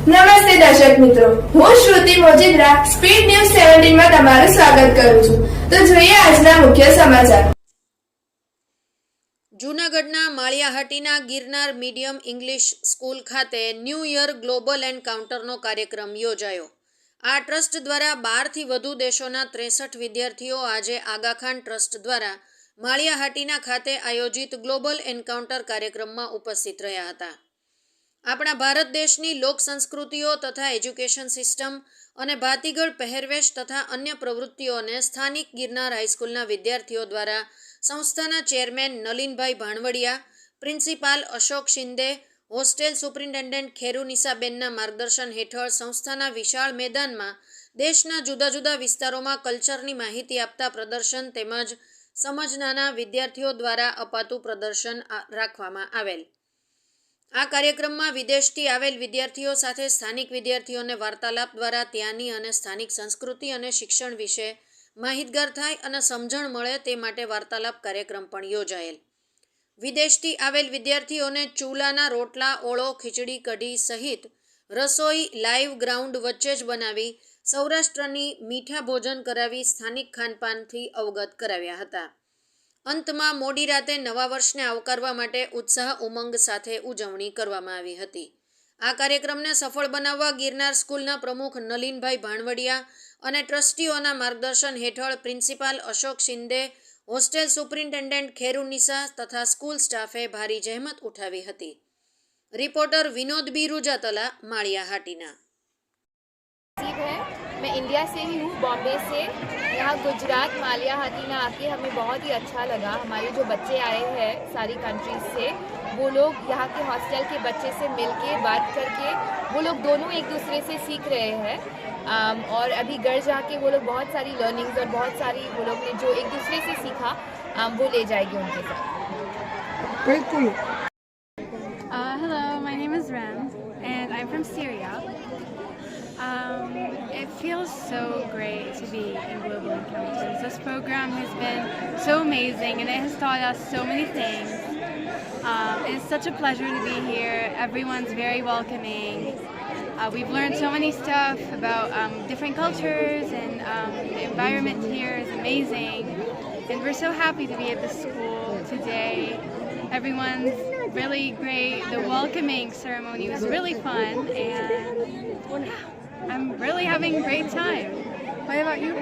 નમસ્તે દર્શક મિત્રો. હું શ્રુતિ મોજીદ્રા, સ્પીડ ન્યૂઝ સેવન્ટીનમાં તમારું સ્વાગત કરું છું. તો જોઈએ આજના મુખ્ય સમાચાર. જૂનાગઢના Maliya Hatina Girnar medium English school ખાતે ન્યૂ યર ગ્લોબલ એન્કાઉન્ટરનો કાર્યક્રમ યોજાયો. આ ટ્રસ્ટ દ્વારા બારથી વધુ દેશોના ત્રેસઠ વિદ્યાર્થીઓ આજે આગાખાન ટ્રસ્ટ દ્વારા માળિયાહાટીના ખાતે આયોજિત ગ્લોબલ એન્કાઉન્ટર કાર્યક્રમમાં ઉપસ્થિત રહ્યા હતા. આપણા ભારત દેશની લોક સંસ્કૃતિઓ તથા એજ્યુકેશન સિસ્ટમ અને ભાતીગળ પહેરવેશ તથા અન્ય પ્રવૃત્તિઓને સ્થાનિક ગિરનાર હાઈસ્કૂલના વિદ્યાર્થીઓ દ્વારા સંસ્થાના chairman Nalinbhai Bhanvadiya, principal Ashok Shinde, hostel superintendent Kheru નિસાબેનના માર્ગદર્શન હેઠળ સંસ્થાના વિશાળ મેદાનમાં દેશના જુદા જુદા વિસ્તારોમાં કલ્ચરની માહિતી આપતા પ્રદર્શન તેમજ સમજનાના વિદ્યાર્થીઓ દ્વારા અપાતું પ્રદર્શન રાખવામાં આવેલ. આ કાર્યક્રમમાં વિદેશથી આવેલ વિદ્યાર્થીઓ સાથે સ્થાનિક વિદ્યાર્થીઓને વાર્તાલાપ દ્વારા ત્યાંની અને સ્થાનિક સંસ્કૃતિ અને શિક્ષણ વિશે માહિતગાર થાય અને સમજણ મળે તે માટે વાર્તાલાપ કાર્યક્રમ પણ યોજાયેલ. વિદેશથી આવેલ વિદ્યાર્થીઓને ચૂલાના રોટલા, ઓળો, ખીચડી, કઢી સહિત રસોઈ, લાઈવ ગ્રાઉન્ડ વચ્ચે જ બનાવી સૌરાષ્ટ્રની મીઠા ભોજન કરાવી સ્થાનિક ખાનપાનથી અવગત કરાવ્યા હતા. અંતમાં મોડી રાતે નવા વર્ષને આવકારવા માટે ઉત્સાહ ઉમંગ સાથે ઉજવણી કરવામાં આવી હતી આ કાર્યક્રમને સફળ બનાવવા ગિરનાર સ્કૂલના પ્રમુખ નલિનભાઈ ભાણવડિયા અને ટ્રસ્ટીઓના માર્ગદર્શન હેઠળ principal Ashok Shinde hostel superintendent Kherunisa તથા સ્કૂલ સ્ટાફે ભારી જહેમત ઉઠાવી હતી રિપોર્ટર વિનોદ બી રૂજાતલા માળિયા હાટીના तहजीब है मैं इंडिया से ही हूँ बॉम्बे से यहाँ गुजरात मालिया हाथीना आके हमें बहुत ही अच्छा लगा। हमारे जो बच्चे आए हैं सारी कंट्रीज़ से वो लोग यहाँ के हॉस्टल के बच्चे से मिल के बात करके वो लोग दोनों एक दूसरे से सीख रहे हैं। और अभी घर जाके वो लोग बहुत सारी लर्निंग्स और बहुत सारी वो लोग ने जो एक दूसरे से सीखा वो ले जाएगी उनके साथ। Uh, feels so great to be in Global Encounters. This program has been so amazing, and it has taught us so many things. Um, it's such a pleasure to be here. Everyone's very welcoming. Uh, we've learned so many stuff about um, different cultures, and um, the environment here is amazing. And we're so happy to be at the school today. Everyone's really great. The welcoming ceremony was really fun, and I'm really having a great time. What about you?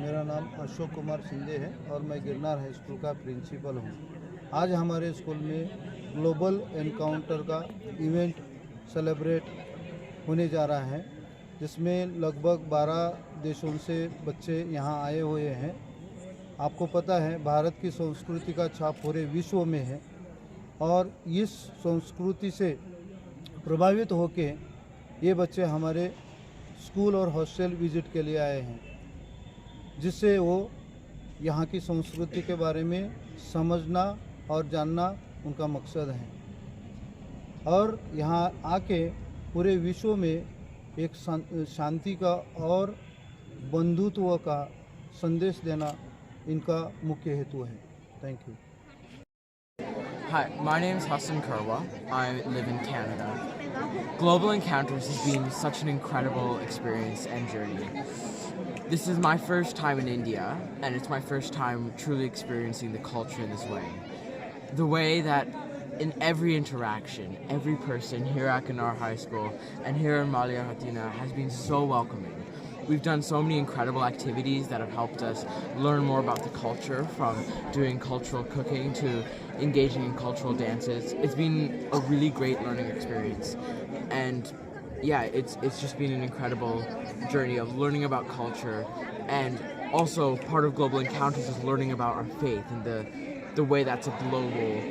मेरा नाम अशोक कुमार शिंदे है और मैं Girnar high school का principal हूँ आज हमारे school में ग्लोबल एनकाउंटर का इवेंट सेलिब्रेट होने जा रहा है, जिसमें लगभग 12 देशों से बच्चे यहाँ आए हुए हैं आपको पता है, भारत की संस्कृति का छाप पूरे विश्व में है और इस संस्कृति से प्रभावित होके ये बच्चे हमारे स्कूल और हॉस्टल विज़िट के लिए आए हैं जिससे वो यहाँ की संस्कृति के बारे में समझना और जानना उनका मकसद है और यहाँ आके पूरे विश्व में एक शांति का और बंधुत्व का संदेश देना इनका मुख्य हेतु है thank you Hi, my name is Hassan Karwa. I live in Canada. Global Encounters has been such an incredible experience and journey. This is my first time in India, and it's my first time truly experiencing the culture in this way. The way that in every interaction, every person here at Kanar High School and here in Malia Hatina has been so welcoming. We've done so many incredible activities that have helped us learn more about the culture from doing cultural cooking to engaging in cultural dances. It's been a really great learning experience. And yeah, it's it's just been an incredible journey of learning about culture and also part of Global Encounters is learning about our faith and the the way that's a global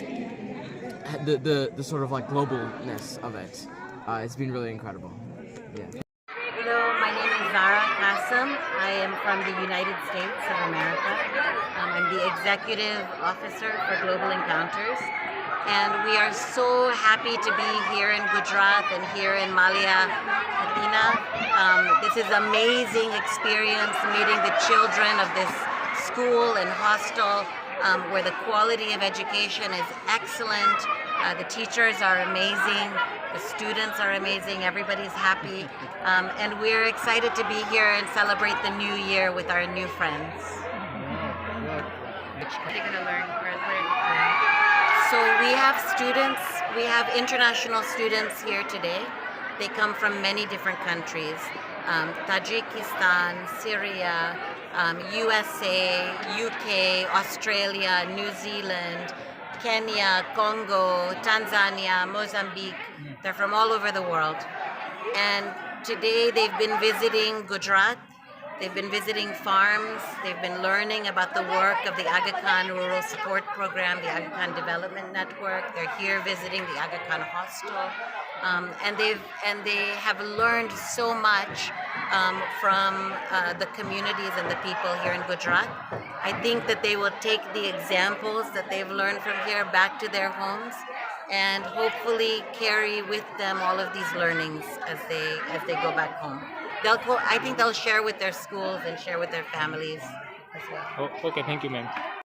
the the, the sort of like globalness of it. Uh, it's been really incredible. Yeah. Hello, my name is Zara Qasim. I am from the United States of America. Um, I'm the executive officer for Global Encounters. And we are so happy to be here in Gujarat and here in Malia, Athena. Um, this is amazing experience meeting the children of this school and hostel um, where the quality of education is excellent Uh, the teachers are amazing. The students are amazing. Everybody's happy. Um, and we're excited to be here and celebrate the new year with our new friends. So we have students, we have international students here today. They come from many different countries um, Tajikistan, Syria, um, USA, UK, Australia, New Zealand, Kenya, Congo, Tanzania, Mozambique. They're from all over the world. And today they've been visiting Gujarat. They've been visiting farms. They've been learning about the work of the Aga Khan Rural Support Program, the Aga Khan Development Network. They're here visiting the Aga Khan Hostel, um, and they've and they have learned so much um, from uh, the communities and the people here in Gujarat. I think that they will take the examples that they've learned from here back to their homes and hopefully carry with them all of these learnings as they as they go back home. They'll go, I think they'll share with their schools and share with their families as well. Oh, okay, thank you, ma'am.